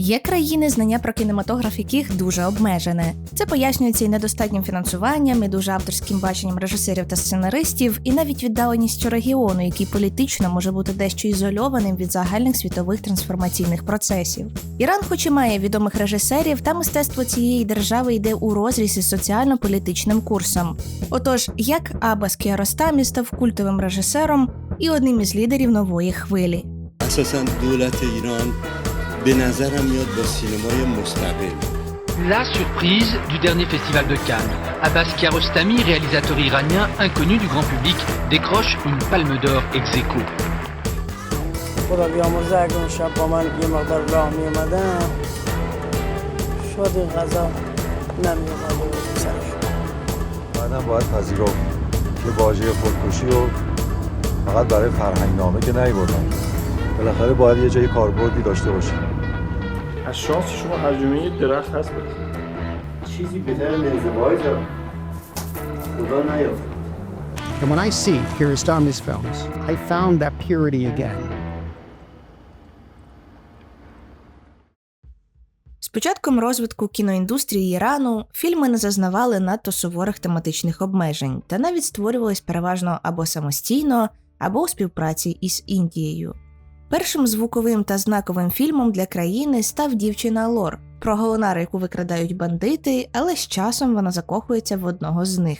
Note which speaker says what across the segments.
Speaker 1: Є країни, знання про кінематограф, яких дуже обмежене. Це пояснюється і недостатнім фінансуванням, і дуже авторським баченням режисерів та сценаристів, і навіть віддаленістю регіону, який політично може бути дещо ізольованим від загальних світових трансформаційних процесів. Іран, хоч і має відомих режисерів, та мистецтво цієї держави йде у розріз із соціально-політичним курсом. Отож, як Абас Кіаростамі став культовим режисером і одним із лідерів нової хвилі.
Speaker 2: به نظرم میاد با سینمای مستقل.
Speaker 3: La surprise du dernier festival de Cannes. Abbas Kiarostami, réalisateur iranien inconnu du grand public, décroche une palme d'or ex aequo.
Speaker 4: خدا بیامرزه اگه اون شب با من یه مقدار راه می اومدن شاید این غذا نمی اومده بود سرش
Speaker 5: بعدم باید پذیرفت که واژه خودکشی رو فقط برای فرهنگنامه که نیبردن بالاخره باید یه جای کاربردی داشته باشه
Speaker 6: از شانس شما ترجمه یه درخت هست بده
Speaker 7: چیزی بهتر از ازدواج خدا نیافت
Speaker 8: And when I see Kiarostami's films, I found that purity again.
Speaker 1: З початком розвитку кіноіндустрії Ірану фільми не зазнавали надто суворих тематичних обмежень та навіть створювались переважно або самостійно, або у співпраці із Індією. Першим звуковим та знаковим фільмом для країни став дівчина Лор про голонар, яку викрадають бандити, але з часом вона закохується в одного з них.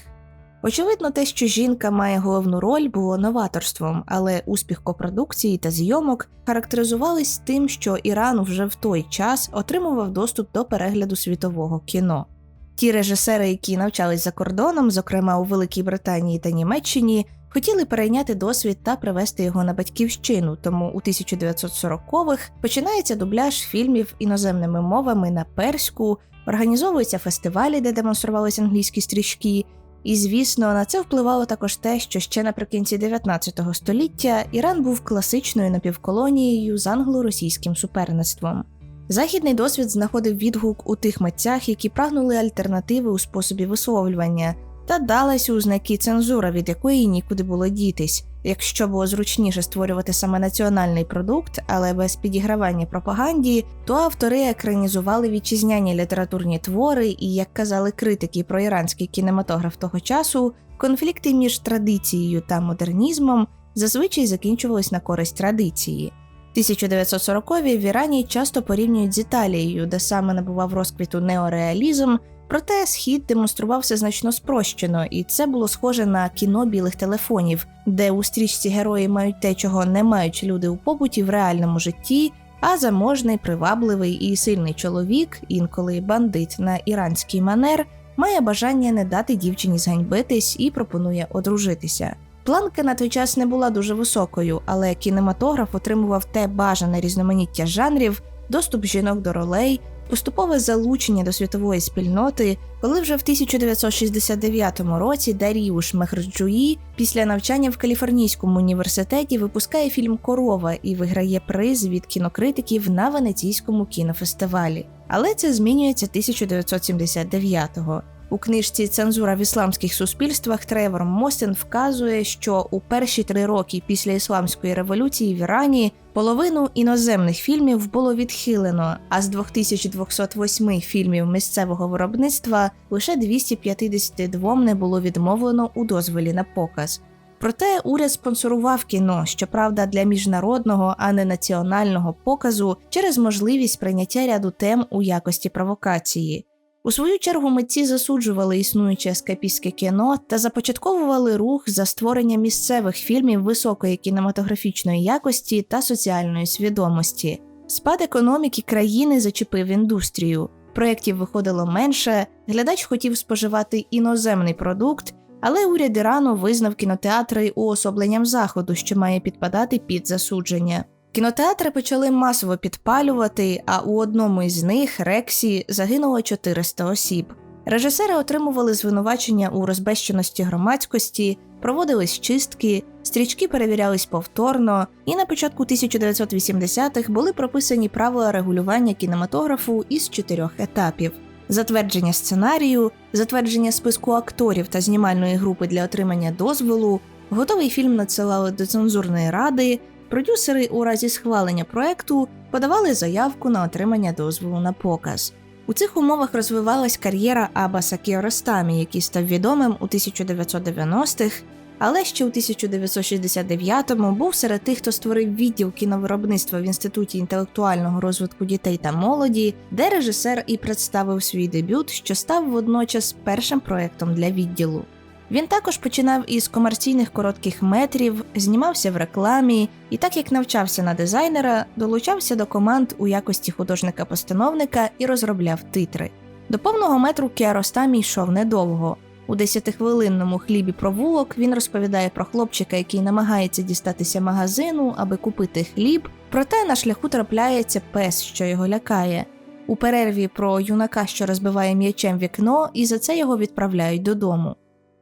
Speaker 1: Очевидно, те, що жінка має головну роль, було новаторством, але успіх копродукції та зйомок характеризувались тим, що Іран вже в той час отримував доступ до перегляду світового кіно. Ті режисери, які навчались за кордоном, зокрема у Великій Британії та Німеччині, хотіли перейняти досвід та привести його на батьківщину, тому у 1940-х починається дубляж фільмів іноземними мовами на перську, організовуються фестивалі, де демонструвалися англійські стрічки. І, звісно, на це впливало також те, що ще наприкінці 19 століття Іран був класичною напівколонією з англо-російським суперництвом. Західний досвід знаходив відгук у тих митцях, які прагнули альтернативи у способі висловлювання, та далась у знаки цензура, від якої нікуди було дітись. Якщо було зручніше створювати саме національний продукт, але без підігравання пропаганді, то автори екранізували вітчизняні літературні твори, і, як казали критики про іранський кінематограф того часу, конфлікти між традицією та модернізмом зазвичай закінчувались на користь традиції. 1940-ві в Ірані часто порівнюють з Італією, де саме набував розквіту неореалізм, Проте схід демонструвався значно спрощено, і це було схоже на кіно білих телефонів, де у стрічці герої мають те, чого не мають люди у побуті в реальному житті, а заможний, привабливий і сильний чоловік, інколи бандит на іранський манер, має бажання не дати дівчині зганьбитись і пропонує одружитися. Планка на той час не була дуже високою, але кінематограф отримував те бажане різноманіття жанрів, доступ жінок до ролей, поступове залучення до світової спільноти, коли вже в 1969 році Даріуш Мехрджуї після навчання в Каліфорнійському університеті випускає фільм Корова і виграє приз від кінокритиків на Венеційському кінофестивалі. Але це змінюється 1979-го. У книжці Цензура в ісламських суспільствах Тревор Мостен вказує, що у перші три роки після ісламської революції в Ірані половину іноземних фільмів було відхилено, а з 2208 фільмів місцевого виробництва лише 252 не було відмовлено у дозволі на показ. Проте уряд спонсорував кіно, щоправда, для міжнародного, а не національного показу через можливість прийняття ряду тем у якості провокації. У свою чергу митці засуджували існуюче ескапістське кіно та започатковували рух за створення місцевих фільмів високої кінематографічної якості та соціальної свідомості. Спад економіки країни зачепив індустрію. Проєктів виходило менше, глядач хотів споживати іноземний продукт, але уряд Ірану визнав кінотеатри уособленням заходу, що має підпадати під засудження. Кінотеатри почали масово підпалювати, а у одному із них Рексі загинуло 400 осіб. Режисери отримували звинувачення у розбещеності громадськості, проводились чистки, стрічки перевірялись повторно, і на початку 1980-х були прописані правила регулювання кінематографу із чотирьох етапів: затвердження сценарію, затвердження списку акторів та знімальної групи для отримання дозволу, готовий фільм надсилали до цензурної ради. Продюсери у разі схвалення проекту подавали заявку на отримання дозволу на показ. У цих умовах розвивалась кар'єра Абаса Кіоростамі, який став відомим у 1990-х, але ще у 1969-му був серед тих, хто створив відділ кіновиробництва в Інституті інтелектуального розвитку дітей та молоді, де режисер і представив свій дебют, що став водночас першим проектом для відділу. Він також починав із комерційних коротких метрів, знімався в рекламі і, так як навчався на дизайнера, долучався до команд у якості художника-постановника і розробляв титри. До повного метру Кіаростамі йшов недовго. У десятихвилинному хлібі провулок він розповідає про хлопчика, який намагається дістатися магазину, аби купити хліб. Проте на шляху трапляється пес, що його лякає. У перерві про юнака, що розбиває м'ячем вікно, і за це його відправляють додому.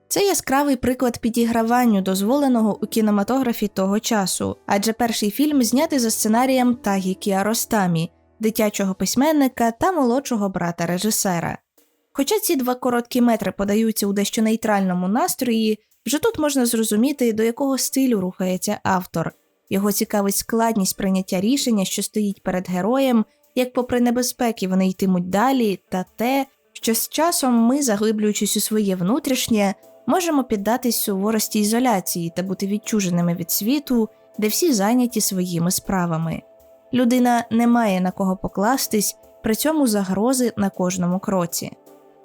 Speaker 1: Це яскравий приклад підіграванню, дозволеного у кінематографі того часу, адже перший фільм знятий за сценарієм Тагі Кіаростамі, дитячого письменника та молодшого брата режисера. Хоча ці два короткі метри подаються у дещо нейтральному настрої, вже тут можна зрозуміти, до якого стилю рухається автор. Його цікавить складність прийняття рішення, що стоїть перед героєм, як, попри небезпеки, вони йтимуть далі, та те, що з часом ми, заглиблюючись у своє внутрішнє, можемо піддатись суворості ізоляції та бути відчуженими від світу, де всі зайняті своїми справами. Людина не має на кого покластись, при цьому загрози на кожному кроці.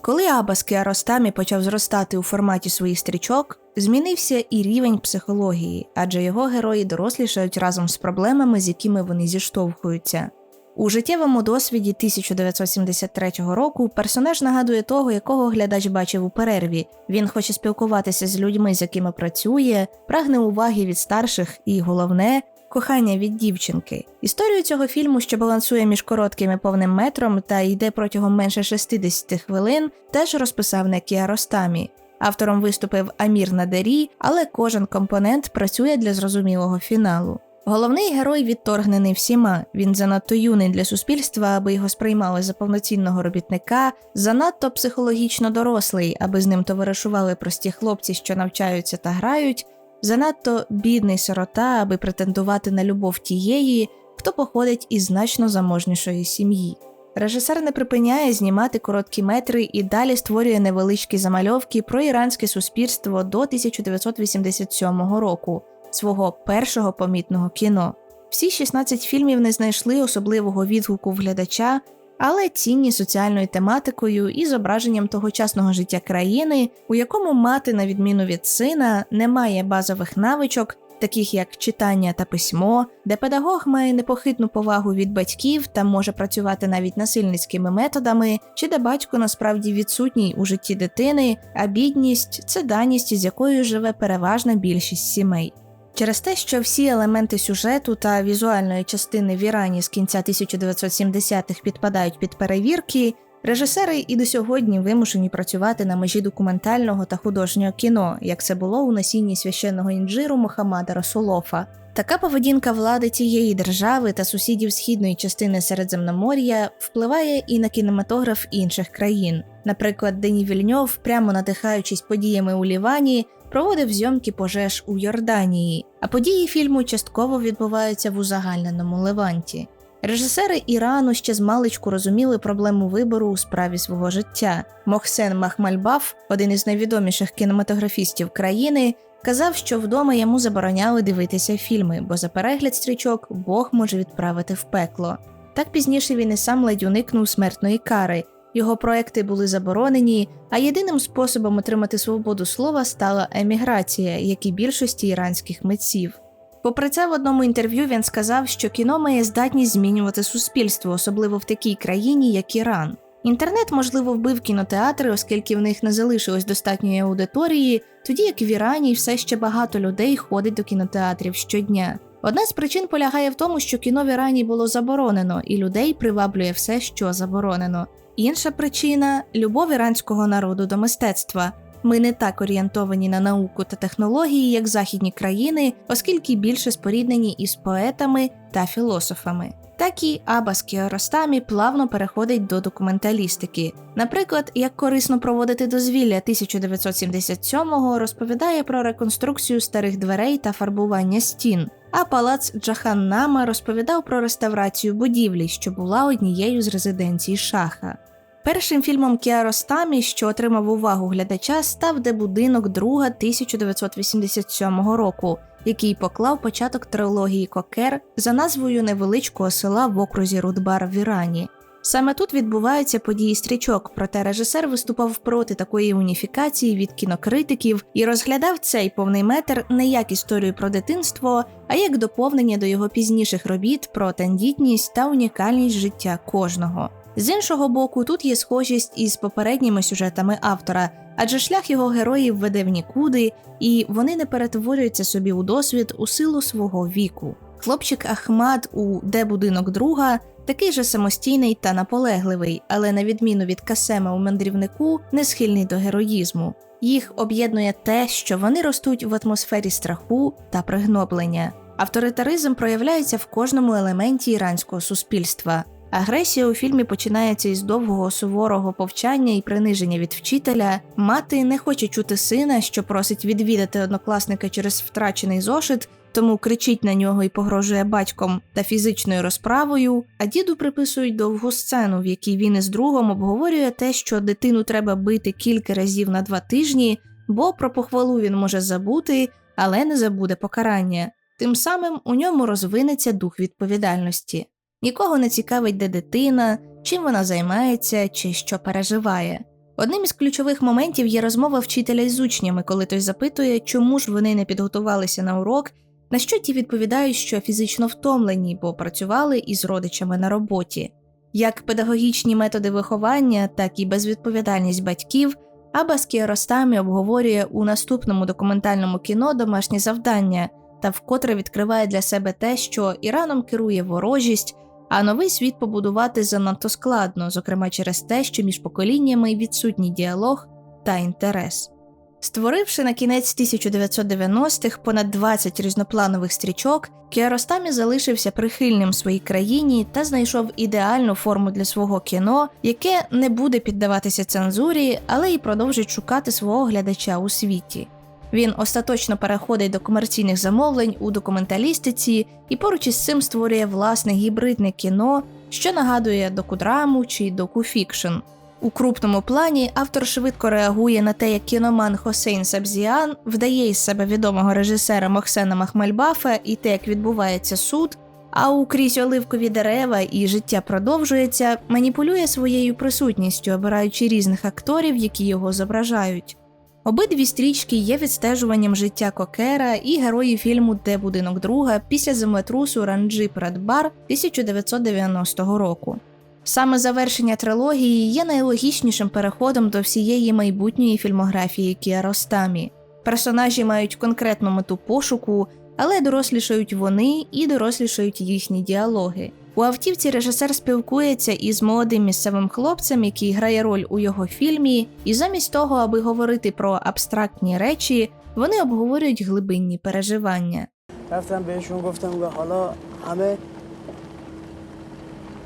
Speaker 1: Коли Абас Кіаростамі почав зростати у форматі своїх стрічок, змінився і рівень психології, адже його герої дорослішають разом з проблемами, з якими вони зіштовхуються. У життєвому досвіді 1973 року персонаж нагадує того, якого глядач бачив у перерві. Він хоче спілкуватися з людьми, з якими працює, прагне уваги від старших і головне кохання від дівчинки. Історію цього фільму, що балансує між коротким і повним метром та йде протягом менше 60 хвилин, теж розписав не Кіаростамі. Автором виступив Амір Надері, але кожен компонент працює для зрозумілого фіналу. Головний герой відторгнений всіма. Він занадто юний для суспільства, аби його сприймали за повноцінного робітника, занадто психологічно дорослий, аби з ним товаришували прості хлопці, що навчаються та грають, занадто бідний сирота, аби претендувати на любов тієї, хто походить із значно заможнішої сім'ї. Режисер не припиняє знімати короткі метри і далі створює невеличкі замальовки про іранське суспільство до 1987 року, свого першого помітного кіно. Всі 16 фільмів не знайшли особливого відгуку в глядача, але цінні соціальною тематикою і зображенням тогочасного життя країни, у якому мати, на відміну від сина, не має базових навичок, таких як читання та письмо, де педагог має непохитну повагу від батьків та може працювати навіть насильницькими методами, чи де батько насправді відсутній у житті дитини, а бідність це даність, з якою живе переважна більшість сімей. Через те, що всі елементи сюжету та візуальної частини в Ірані з кінця 1970-х підпадають під перевірки, режисери і до сьогодні вимушені працювати на межі документального та художнього кіно, як це було у насінні священного інжиру Мохаммада Расулофа. Така поведінка влади цієї держави та сусідів східної частини Середземномор'я впливає і на кінематограф інших країн. Наприклад, Дені Вільньов, прямо надихаючись подіями у Лівані, проводив зйомки пожеж у Йорданії, а події фільму частково відбуваються в узагальненому Леванті. Режисери Ірану ще з маличку розуміли проблему вибору у справі свого життя. Мохсен Махмальбаф, один із найвідоміших кінематографістів країни, казав, що вдома йому забороняли дивитися фільми, бо за перегляд стрічок Бог може відправити в пекло. Так пізніше він і сам ледь уникнув смертної кари. Його проекти були заборонені, а єдиним способом отримати свободу слова стала еміграція, як і більшості іранських митців. Попри це, в одному інтерв'ю він сказав, що кіно має здатність змінювати суспільство, особливо в такій країні, як Іран. Інтернет, можливо, вбив кінотеатри, оскільки в них не залишилось достатньої аудиторії, тоді як в Ірані все ще багато людей ходить до кінотеатрів щодня. Одна з причин полягає в тому, що кіно в Ірані було заборонено, і людей приваблює все, що заборонено. Інша причина любов іранського народу до мистецтва. Ми не так орієнтовані на науку та технології, як західні країни, оскільки більше споріднені із поетами та філософами. Так і Абас Кіаростамі плавно переходить до документалістики. Наприклад, як корисно проводити дозвілля 1977-го розповідає про реконструкцію старих дверей та фарбування стін. а палац Джаханнама розповідав про реставрацію будівлі, що була однією з резиденцій шаха. Першим фільмом Кіаростамі, що отримав увагу глядача, став де будинок друга 1987 року, який поклав початок трилогії Кокер за назвою невеличкого села в окрузі Рудбар в Ірані. Саме тут відбуваються події стрічок, проте режисер виступав проти такої уніфікації від кінокритиків і розглядав цей повний метр не як історію про дитинство, а як доповнення до його пізніших робіт про тендітність та унікальність життя кожного. З іншого боку, тут є схожість із попередніми сюжетами автора, адже шлях його героїв веде в нікуди, і вони не перетворюються собі у досвід у силу свого віку. Хлопчик Ахмад у Де будинок друга такий же самостійний та наполегливий, але на відміну від Касема у мандрівнику, не схильний до героїзму. Їх об'єднує те, що вони ростуть в атмосфері страху та пригноблення. Авторитаризм проявляється в кожному елементі іранського суспільства. Агресія у фільмі починається із довгого суворого повчання і приниження від вчителя. Мати не хоче чути сина, що просить відвідати однокласника через втрачений зошит, тому кричить на нього і погрожує батьком та фізичною розправою. А діду приписують довгу сцену, в якій він із другом обговорює те, що дитину треба бити кілька разів на два тижні, бо про похвалу він може забути, але не забуде покарання. Тим самим у ньому розвинеться дух відповідальності. Нікого не цікавить, де дитина, чим вона займається чи що переживає. Одним із ключових моментів є розмова вчителя із учнями, коли той запитує, чому ж вони не підготувалися на урок, на що ті відповідають, що фізично втомлені, бо працювали із родичами на роботі. Як педагогічні методи виховання, так і безвідповідальність батьків, Абас Кіаростамі обговорює у наступному документальному кіно домашні завдання та вкотре відкриває для себе те, що Іраном керує ворожість, а новий світ побудувати занадто складно, зокрема через те, що між поколіннями відсутній діалог та інтерес. Створивши на кінець 1990-х понад 20 різнопланових стрічок, Кіаростамі залишився прихильним своїй країні та знайшов ідеальну форму для свого кіно, яке не буде піддаватися цензурі, але й продовжить шукати свого глядача у світі. Він остаточно переходить до комерційних замовлень у документалістиці і поруч із цим створює власне гібридне кіно, що нагадує докудраму чи докуфікшн. У крупному плані автор швидко реагує на те, як кіноман Хосейн Сабзіан вдає із себе відомого режисера Мохсена Махмальбафа і те, як відбувається суд. А у крізь оливкові дерева і життя продовжується, маніпулює своєю присутністю, обираючи різних акторів, які його зображають. Обидві стрічки є відстежуванням життя Кокера і героїв фільму Де будинок друга після землетрусу Ранджі Прадбар 1990 року. Саме завершення трилогії є найлогічнішим переходом до всієї майбутньої фільмографії Кіаростамі. Персонажі мають конкретну мету пошуку, але дорослішають вони і дорослішають їхні діалоги. У автівці режисер спілкується із молодим місцевим хлопцем, який грає роль у його фільмі, і замість того, аби говорити про абстрактні речі, вони обговорюють глибинні переживання.
Speaker 4: رفتم بهشون گفتم که حالا همه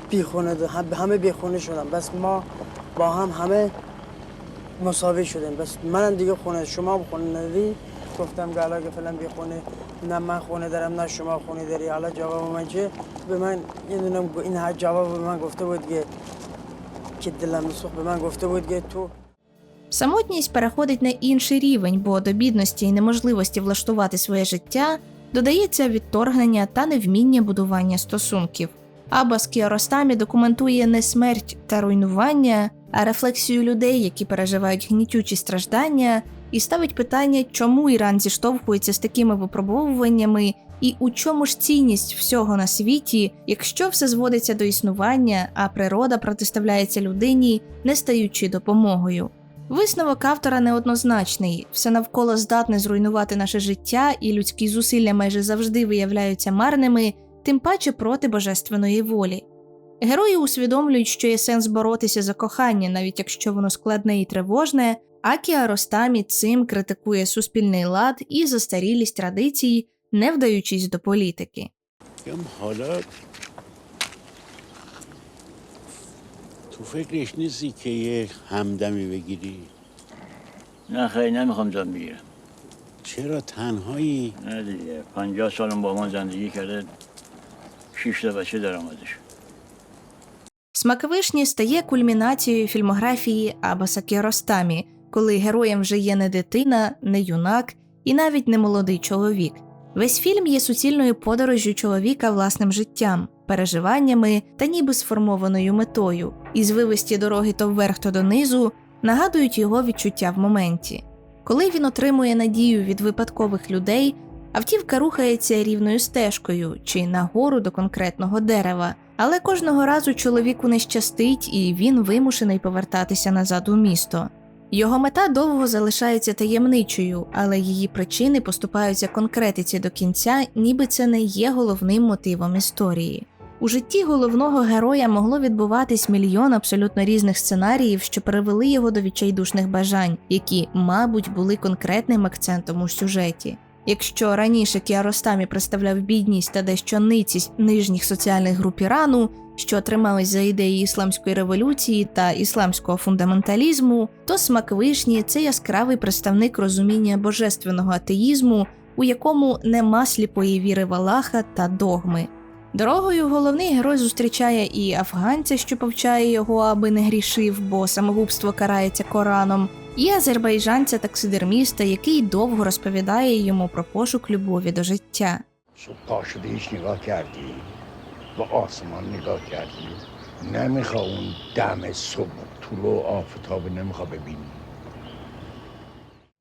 Speaker 4: بیخونه همه بیخونه شدن بس ما با هم همه مساوی شدیم بس منم دیگه خونه شما هم خونه نداری گفتم که حالا که فعلا بیخونه نه من خونه دارم نه شما خونه داری حالا جواب من چه به من یه دونه این هر جواب به من گفته بود که که دلم میسوخت به من گفته بود که تو
Speaker 1: Самотність переходить на інший рівень, бо до бідності і неможливості влаштувати своє життя додається відторгнення та невміння будування стосунків. Абас Кіаростамі документує не смерть та руйнування, а рефлексію людей, які переживають гнітючі страждання, і ставить питання, чому Іран зіштовхується з такими випробовуваннями, і у чому ж цінність всього на світі, якщо все зводиться до існування, а природа протиставляється людині, не стаючи допомогою. Висновок автора неоднозначний, все навколо здатне зруйнувати наше життя, і людські зусилля майже завжди виявляються марними, тим паче проти божественної волі. Герої усвідомлюють, що є сенс боротися за кохання, навіть якщо воно складне і тривожне, а Кіаростамі цим критикує суспільний лад і застарілість традицій, не вдаючись до політики.
Speaker 9: میگم حالا تو فکرش نیستی که یه همدمی بگیری
Speaker 10: نه خیلی نمیخوام جان بگیرم
Speaker 9: چرا تنهایی؟
Speaker 7: نه دیگه پنجاه سالم با ما زندگی کرده شیش تا بچه در آمدش
Speaker 1: Смак вишні стає кульмінацією фільмографії Абаса Кіаростамі, коли героєм вже є не дитина, не юнак і навіть не молодий чоловік. Весь фільм є суцільною подорожжю чоловіка власним життям, переживаннями та ніби сформованою метою, і звивисті дороги то вверх, то донизу нагадують його відчуття в моменті. Коли він отримує надію від випадкових людей, автівка рухається рівною стежкою чи нагору до конкретного дерева. Але кожного разу чоловіку не щастить, і він вимушений повертатися назад у місто. Його мета довго залишається таємничою, але її причини поступаються конкретиці до кінця, ніби це не є головним мотивом історії. У житті головного героя могло відбуватись мільйон абсолютно різних сценаріїв, що привели його до відчайдушних бажань, які, мабуть, були конкретним акцентом у сюжеті. Якщо раніше Кіаростамі представляв бідність та дещо ницість нижніх соціальних груп Ірану, що тримались за ідеї ісламської революції та ісламського фундаменталізму, то смак вишні це яскравий представник розуміння божественного атеїзму, у якому нема сліпої віри в Аллаха та догми. Дорогою головний герой зустрічає і афганця, що повчає його, аби не грішив, бо самогубство карається Кораном, і азербайджанця таксидерміста, який довго розповідає йому про пошук любові до життя.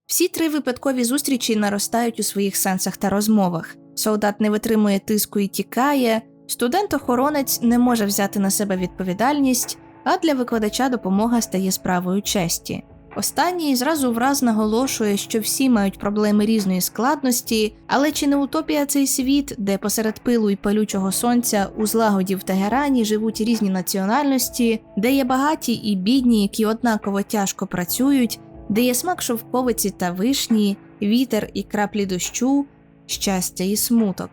Speaker 1: Всі три випадкові зустрічі наростають у своїх сенсах та розмовах. Солдат не витримує тиску і тікає. Студент-охоронець не може взяти на себе відповідальність, а для викладача допомога стає справою честі. Останній зразу враз наголошує, що всі мають проблеми різної складності, але чи не утопія цей світ, де посеред пилу і палючого сонця у злагоді в Тегерані живуть різні національності, де є багаті і бідні, які однаково тяжко працюють, де є смак шовковиці та вишні, вітер і краплі дощу, щастя і смуток.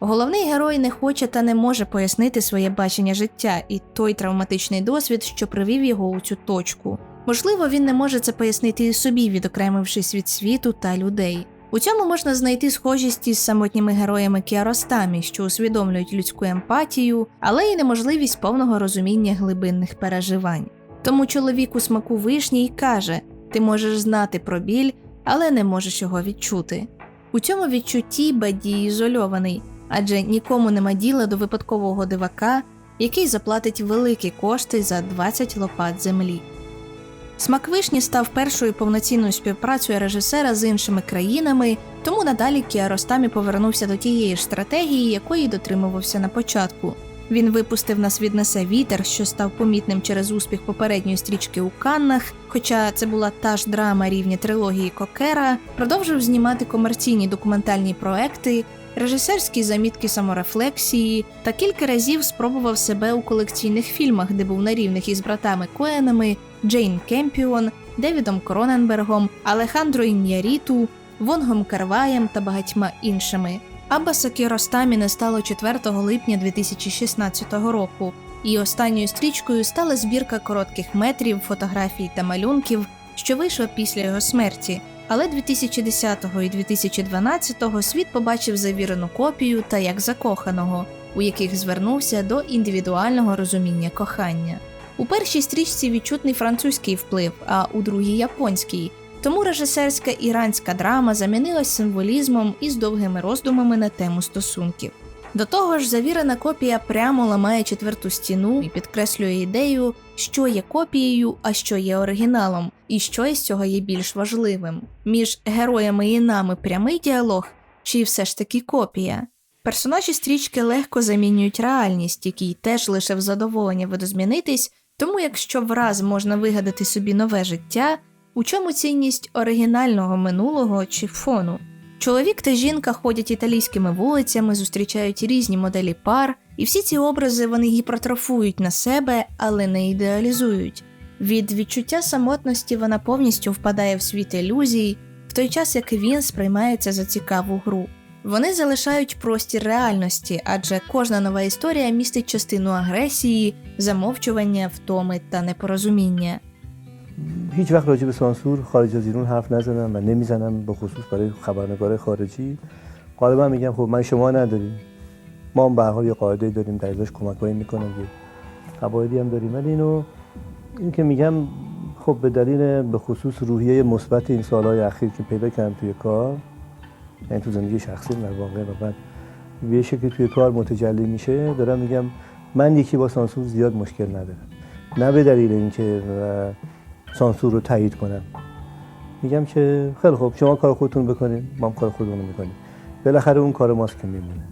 Speaker 1: Головний герой не хоче та не може пояснити своє бачення життя і той травматичний досвід, що привів його у цю точку. Можливо, він не може це пояснити і собі, відокремившись від світу та людей. У цьому можна знайти схожість із самотніми героями Кіаростамі, що усвідомлюють людську емпатію, але й неможливість повного розуміння глибинних переживань. Тому чоловік у смаку вишні й каже: ти можеш знати про біль, але не можеш його відчути. У цьому відчутті Бадій ізольований, адже нікому нема діла до випадкового дивака, який заплатить великі кошти за 20 лопат землі. Смак вишні став першою повноцінною співпрацею режисера з іншими країнами, тому надалі Кіаростамі повернувся до тієї ж стратегії, якої дотримувався на початку. Він випустив на світ несе вітер, що став помітним через успіх попередньої стрічки у Каннах, хоча це була та ж драма рівня трилогії Кокера, продовжив знімати комерційні документальні проекти, режисерські замітки саморефлексії та кілька разів спробував себе у колекційних фільмах, де був на рівних із братами Коенами, Джейн Кемпіон, Девідом Кроненбергом, Алехандро Ін'яріту, Вонгом Карваєм та багатьма іншими. Аббаса Кіростамі не стало 4 липня 2016 року, і останньою стрічкою стала збірка коротких метрів, фотографій та малюнків, що вийшла після його смерті. Але 2010 і 2012 світ побачив завірену копію та як закоханого, у яких звернувся до індивідуального розуміння кохання. У першій стрічці відчутний французький вплив, а у другій японський. Тому режисерська іранська драма замінилась символізмом і з довгими роздумами на тему стосунків. До того ж, завірена копія прямо ламає четверту стіну і підкреслює ідею, що є копією, а що є оригіналом, і що із цього є більш важливим. Між героями і нами прямий діалог, чи все ж таки копія. Персонажі стрічки легко замінюють реальність, якій теж лише в задоволення видозмінитись, тому якщо враз можна вигадати собі нове життя, у чому цінність оригінального минулого чи фону? Чоловік та жінка ходять італійськими вулицями, зустрічають різні моделі пар, і всі ці образи вони гіпертрофують на себе, але не ідеалізують. Від відчуття самотності вона повністю впадає в світ ілюзій, в той час як він сприймається за цікаву гру. Вони залишають простір реальності, адже кожна нова історія містить частину агресії, замовчування, втоми та непорозуміння.
Speaker 10: هیچ وقت راجع به سانسور خارج از ایران حرف نزنم و نمیزنم به خصوص برای خبرنگار خارجی غالبا میگم خب من شما نداریم ما هم به هر حال یه قاعده داریم در ازاش کمکایی میکنم یه قواعدی هم داریم ولی اینو این که میگم خب به دلیل به خصوص روحیه مثبت این سالهای اخیر که پیدا کردم توی کار یعنی تو زندگی شخصی در واقع و بعد به یه شکلی توی کار متجلی میشه دارم میگم من یکی با سانسور زیاد مشکل ندارم نه به دلیل اینکه اه، سانسور رو تایید کنم میگم که خیلی خوب شما کار خودتون بکنید ما هم کار خودمون رو میکنیم بالاخره اون کار мозки که میمونه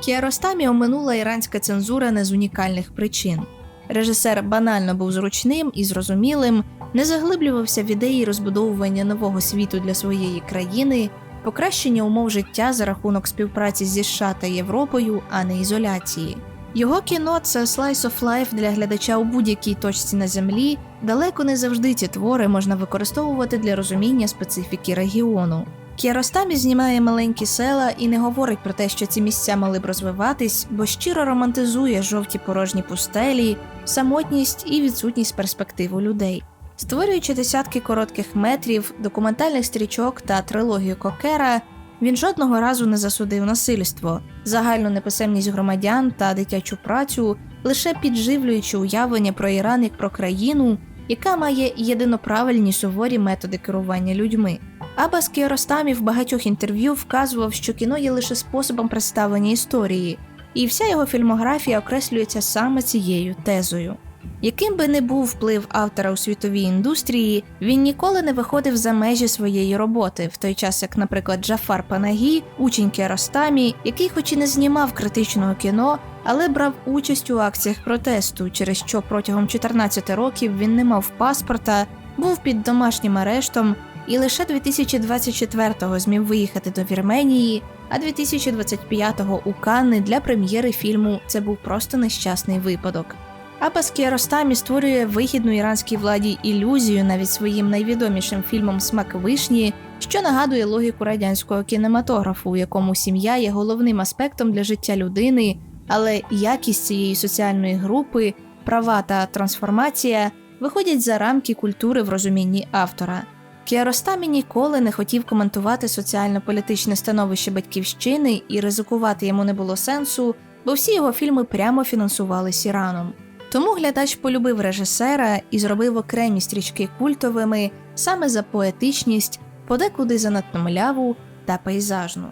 Speaker 1: Кіаростамі оминула іранська цензура не з унікальних причин. Режисер банально був зручним і зрозумілим, не заглиблювався в ідеї розбудовування нового світу для своєї країни, покращення умов життя за рахунок співпраці зі США та Європою, а не ізоляції. Його кіно це slice of life для глядача у будь-якій точці на землі. Далеко не завжди ці твори можна використовувати для розуміння специфіки регіону. Кіаростамі знімає маленькі села і не говорить про те, що ці місця мали б розвиватись, бо щиро романтизує жовті порожні пустелі, самотність і відсутність перспектив у людей. Створюючи десятки коротких метрів, документальних стрічок та трилогію Кокера, він жодного разу не засудив насильство, загальну неписемність громадян та дитячу працю, лише підживлюючи уявлення про Іран як про країну, яка має єдиноправильні суворі методи керування людьми. Абас Кіаростамі в багатьох інтерв'ю вказував, що кіно є лише способом представлення історії, і вся його фільмографія окреслюється саме цією тезою. Яким би не був вплив автора у світовій індустрії, він ніколи не виходив за межі своєї роботи, в той час як, наприклад, Джафар Панагі, учень Кіаростамі, який, хоч і не знімав критичного кіно, але брав участь у акціях протесту, через що протягом 14 років він не мав паспорта, був під домашнім арештом і лише 2024-го змів виїхати до Вірменії, а 2025-го у Канни для прем'єри фільму Це був просто нещасний випадок. Абас Кіаростамі створює вигідну іранській владі ілюзію навіть своїм найвідомішим фільмом Смак вишні, що нагадує логіку радянського кінематографу, у якому сім'я є головним аспектом для життя людини, але якість цієї соціальної групи, права та трансформація виходять за рамки культури в розумінні автора. Кіаростамі ніколи не хотів коментувати соціально-політичне становище батьківщини і ризикувати йому не було сенсу, бо всі його фільми прямо фінансувались Іраном. Тому глядач полюбив режисера і зробив окремі стрічки культовими саме за поетичність, подекуди занадто мляву та пейзажну.